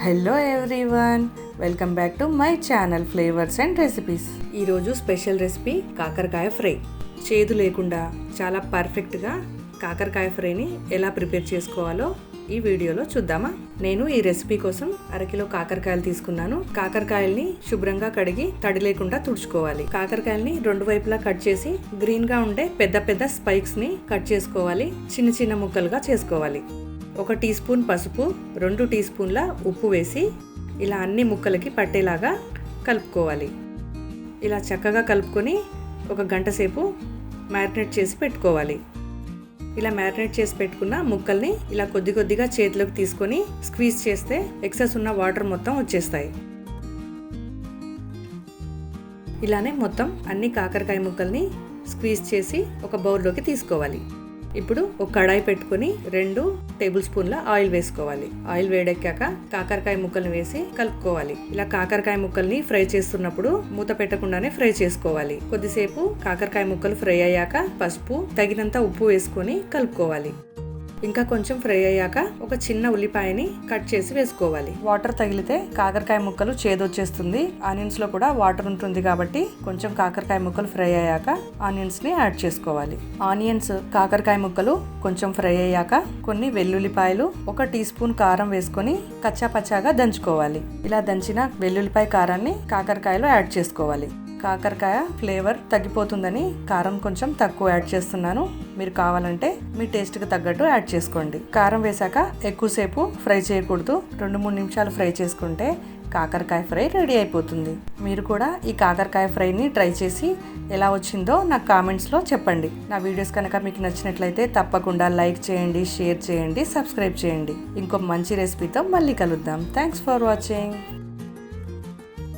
Hello everyone welcome back to my channel flavours and recipes ఈరోజు special recipe కాకరకాయ fry. చేదు లేకుండా చాలా పర్ఫెక్ట్గా కాకరకాయ ఫ్రైని ఎలా ప్రిపేర్ చేసుకోవాలో ఈ వీడియోలో చూద్దామా? నేను ఈ రెసిపీ కోసం అరకిలో కాకరకాయలు తీసుకున్నాను. కాకరకాయల్ని శుభ్రంగా కడిగి తడి లేకుండా తుడుచుకోవాలి. కాకరకాయల్ని రెండు వైపులా కట్ చేసి గ్రీన్గా ఉండే పెద్ద పెద్ద స్పైక్స్ని కట్ చేసుకోవాలి. చిన్న చిన్న ముక్కలుగా చేసుకోవాలి. ఒక టీ స్పూన్ పసుపు రెండు టీ స్పూన్ల ఉప్పు వేసి ఇలా అన్ని ముక్కలకి పట్టేలాగా కలుపుకోవాలి. ఇలా చక్కగా కలుపుకొని ఒక గంట సేపు మ్యారినేట్ చేసి పెట్టుకోవాలి. ఇలా మ్యారినేట్ చేసి పెట్టుకున్న ముక్కల్ని ఇలా కొద్ది కొద్దిగా చేతిలోకి తీసుకొని స్క్వీజ్ చేస్తే ఎక్సెస్ ఉన్న వాటర్ మొత్తం వచ్చేస్తాయి. ఇలానే మొత్తం అన్ని కాకరకాయ ముక్కల్ని స్క్వీజ్ చేసి ఒక బౌల్లోకి తీసుకోవాలి. ఇప్పుడు ఒక కడాయి పెట్టుకొని రెండు టేబుల్ స్పూన్ల ఆయిల్ వేసుకోవాలి. ఆయిల్ వేడెక్కాక కాకరకాయ ముక్కల్ని వేసి కలుపుకోవాలి. ఇలా కాకరకాయ ముక్కల్ని ఫ్రై చేస్తున్నప్పుడు మూత పెట్టకుండానే ఫ్రై చేసుకోవాలి. కొద్దిసేపు కాకరకాయ ముక్కలు ఫ్రై అయ్యాక పసుపు తగినంత ఉప్పు వేసుకొని కలుపుకోవాలి. ఇంకా కొంచెం ఫ్రై అయ్యాక ఒక చిన్న ఉల్లిపాయని కట్ చేసి వేసుకోవాలి. వాటర్ తగిలితే కాకరకాయ ముక్కలు చేదొచ్చేస్తుంది. ఆనియన్స్లో కూడా వాటర్ ఉంటుంది కాబట్టి కొంచెం కాకరకాయ ముక్కలు ఫ్రై అయ్యాక ఆనియన్స్ని యాడ్ చేసుకోవాలి. ఆనియన్స్ కాకరకాయ ముక్కలు కొంచెం ఫ్రై అయ్యాక కొన్ని వెల్లుల్లిపాయలు ఒక టీ స్పూన్ కారం వేసుకొని కచ్చా పచ్చాగా దంచుకోవాలి. ఇలా దంచిన వెల్లుల్లిపాయ కారాన్ని కాకరకాయలో యాడ్ చేసుకోవాలి. కాకరకాయ ఫ్లేవర్ తగ్గిపోతుందని కారం కొంచెం తక్కువ యాడ్ చేస్తున్నాను. మీరు కావాలంటే మీ టేస్ట్కి తగ్గట్టు యాడ్ చేసుకోండి. కారం వేశాక ఎక్కువసేపు ఫ్రై చేయకూడదు. రెండు మూడు నిమిషాలు ఫ్రై చేసుకుంటే కాకరకాయ ఫ్రై రెడీ అయిపోతుంది. మీరు కూడా ఈ కాకరకాయ ఫ్రైని ట్రై చేసి ఎలా వచ్చిందో నాకు కామెంట్స్లో చెప్పండి. నా వీడియోస్ కనుక మీకు నచ్చినట్లయితే తప్పకుండా లైక్ చేయండి షేర్ చేయండి సబ్స్క్రైబ్ చేయండి. ఇంకో మంచి రెసిపీతో మళ్ళీ కలుద్దాం. Thanks for watching.